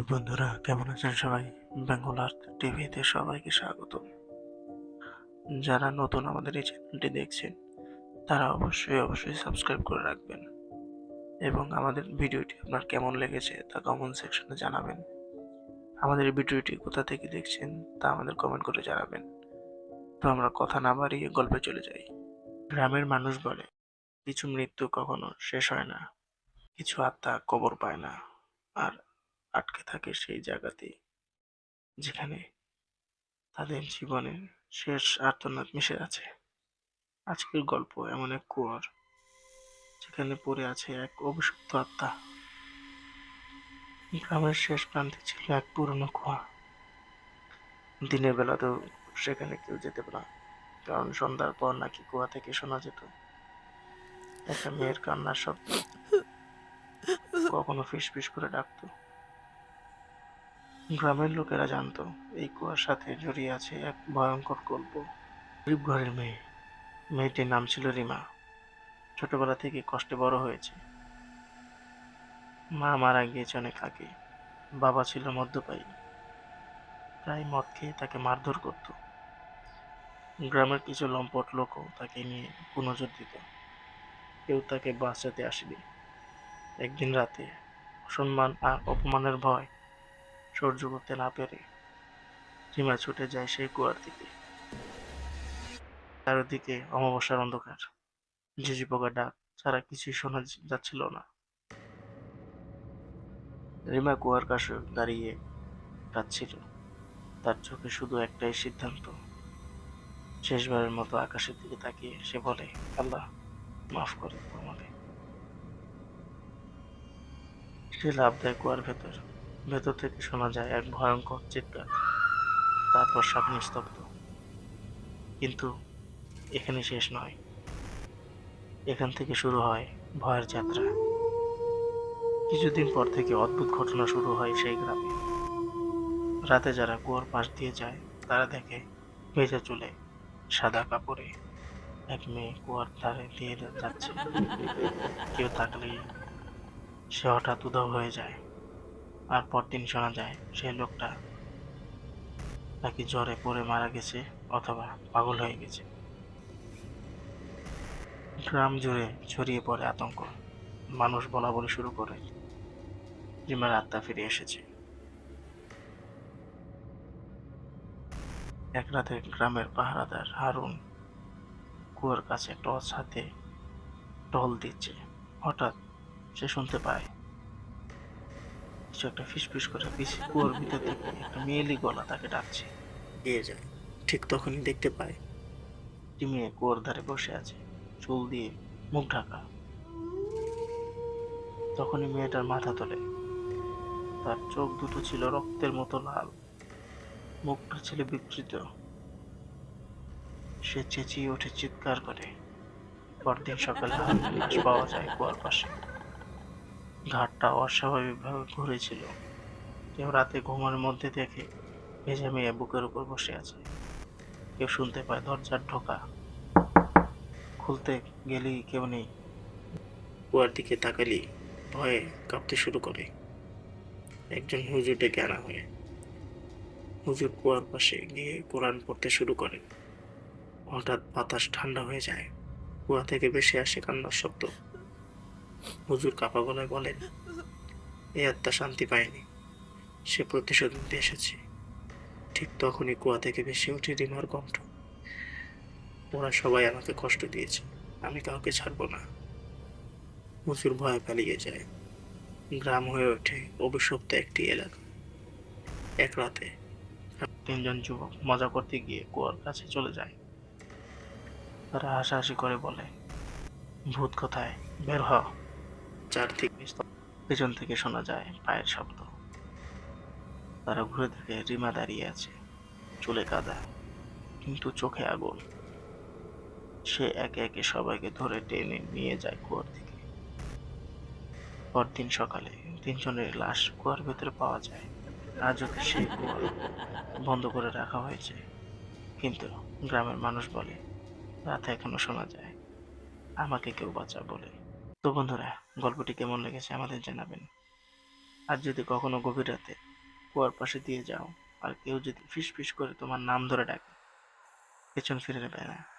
তো বন্ধুরা, কেমন আছেন সবাই? বেঙ্গল আর্থ টিভিতে সবাইকে স্বাগত যারা নতুন আমাদের এই চ্যানেলটি দেখছেন, তারা অবশ্যই অবশ্যই সাবস্ক্রাইব করে রাখবেন এবং আমাদের ভিডিওটি আপনার কেমন লেগেছে তা কমেন্ট সেকশনে জানাবেন। আমাদের ভিডিওটি কোথা থেকে দেখছেন তা আমাদের কমেন্ট করে জানাবেন। তো আমরা কথা না বাড়িয়ে গল্পে চলে যাই। গ্রামের মানুষ বলে, কিছু মৃত্যু কখনো শেষ হয় না, কিছু আত্মা কবর পায় না, আর আটকে থাকে সেই জায়গাতেই যেখানে তাদের জীবনের শেষ আর্তনাদ মিশে আছে আজকের গল্প এমন এক কুয়ার, যেখানে পড়ে আছে এক অভিশপ্ত আত্মা। গ্রামের শেষ প্রান্তে ছিল এক পুরনো কুয়া। দিনের বেলাতেও সেখানে কেউ যেতে না, কারণ সন্ধ্যার পর নাকি কুয়া থেকে শোনা যেত। একটা মেয়ের কান্নার শব্দ। কখনো ফিস ফিস করে ডাকতো। গ্রামের লোকেরা জানতো, এই কুয়ার সাথে জড়িয়ে আছে এক ভয়ঙ্কর গল্প। গরিব ঘরের মেয়ে। মেয়েটির নাম ছিল রিমা। ছোটবেলা থেকে কষ্টে বড় হয়েছে। মা মারা গিয়েছে অনেক আগে। বাবা ছিল মদ্যপায়ী। প্রায় মদ খেয়ে তাকে মারধর করত। গ্রামের কিছু লম্পট লোকও তাকে নিয়ে পুনজোর দিত। কেউ তাকে বাঁচাতে আসেনি। একদিন রাতে অসম্মান আর অপমানের ভয় সহ্য করতে না পেরে রিমা ছুটে যায় সেই কুয়ার দিকে। চারিদিকে অমাবস্যার অন্ধকার। ঝিঝি পোকা ডাক ছাড়া কিছুই শোনা যাচ্ছিল না। রিমা কুয়ার কাছে দাঁড়িয়ে কাঁদছিল। তার চোখে শুধু একটাই সিদ্ধান্ত। শেষবারের মতো আকাশের দিকে তাকিয়ে সে বলে, আল্লাহ, মাফ করে আমাদের সে লাভ দেয় কুয়ার ভেতর। ভেতর থেকে শোনা যায় এক ভয়ঙ্কর চিৎকার। তারপর সব নিস্তব্ধ। কিন্তু এখানে শেষ নয়। এখান থেকে শুরু হয় ভয়ের যাত্রা। কিছুদিন পর থেকে অদ্ভুত ঘটনা শুরু হয় সেই গ্রামে। রাতে যারা কুয়ার পাশ দিয়ে যায়, তারা দেখে ভেজা চুলে সাদা কাপড়ে এক মেয়ে কুয়ার ধারে দিয়ে যাচ্ছে। কেউ থাকলেই সে হঠাৎ উধাও হয়ে যায়। আর পরদিন শোনা যায়, সেই লোকটা নাকি জ্বরে পড়ে মারা গেছে অথবা পাগল হয়ে গেছে। গ্রাম জুড়ে ছড়িয়ে পড়ে আতঙ্ক। মানুষ বলা বলে শুরু করে রিমার আত্মা ফিরে এসেছে। এক রাতে গ্রামের পাহারাদার হারুন কুয়ার কাছে টর্চ হাতে টল দিচ্ছে। হঠাৎ সে শুনতে পায় কিছু একটা ফিসফিস করে পিছে কুয়োর ভিতর থেকে একটা মেয়েলি গলা তাকে ডাকছে। দিয়ে যায় ঠিক তখনই দেখতে পায়। একটি মেয়ে কুয়োর ধারে বসে আছে চুল দিয়ে মুখ ঢাকা। তখনই মেয়েটার মাথা তোলে। তার চোখ দুটো ছিল রক্তের মতো লাল। মুখটা ছিল বিকৃত। সে চেঁচিয়ে ওঠে চিৎকার করে। পরদিন সকালে লাশ পাওয়া যায় কুয়ার পাশে। ঘাটটা অস্বাভাবিকভাবে ঘুরেছিল কেউ রাতে ঘুমের মধ্যে দেখে ভেজা মেয়ে বুকের উপর বসে আছে। কেউ শুনতে পায় দরজার ঢোকা। খুলতে গেলেই কেউ নেই। কুয়ার দিকে তাকালি ভয়ে কাঁপতে শুরু করে। একজন হুজুর ডেকে আনা হয়। হুজুর কুয়ার পাশে গিয়ে কোরআন পড়তে শুরু করে। হঠাৎ বাতাস ঠান্ডা হয়ে যায়। কুয়া থেকে বেশি আসে কান্নার শব্দ। হুজুর কাপা গলায় বলে না এই আত্মা শান্তি পায়নি। সে প্রতিশোধ নিতে এসেছে। ঠিক তখনই কুয়া থেকে ভেসে ওঠে রিমার কণ্ঠ, ওরা সবাই আমাকে কষ্ট দিয়েছে, আমি কাউকে ছাড়বো না। হুজুর ভয়ে পালিয়ে যায়। গ্রাম হয়ে ওঠে অভিশপ্ত একটি এলাকা। এক রাতে তিনজন যুবক মজা করতে গিয়ে কুয়ার কাছে চলে যায়। তারা হাসাহাসি করে বলে, ভূত কোথায়? বের হ চারদিক নিস্তব্ধ। পেছন থেকে শোনা যায় পায়ের শব্দ। তারা ঘুরে দেখে রিমা দাঁড়িয়ে আছে, চুলে কাদা, কিন্তু চোখে আগুন। সে একে একে সবাইকে ধরে টেনে নিয়ে যায় কুয়ার দিকে। পরদিন সকালে তিনজনের লাশ কুয়ার ভেতরে পাওয়া যায়। আজও সেই কুয়া বন্ধ করে রাখা হয়েছে? কিন্তু গ্রামের মানুষ বলে, রাতে এখনও শোনা যায়, আমাকে কেউ বাঁচা বলে। তো বন্ধুরা, গল্পটি কেমন লেগেছে আমাদের জানাবেন। আর যদি কখনো গভীর রাতে কুয়ার পাশে দিয়ে যাও, আর কেউ যদি ফিস ফিস করে তোমার নাম ধরে ডাকে, পেছন ফিরে নেবে না।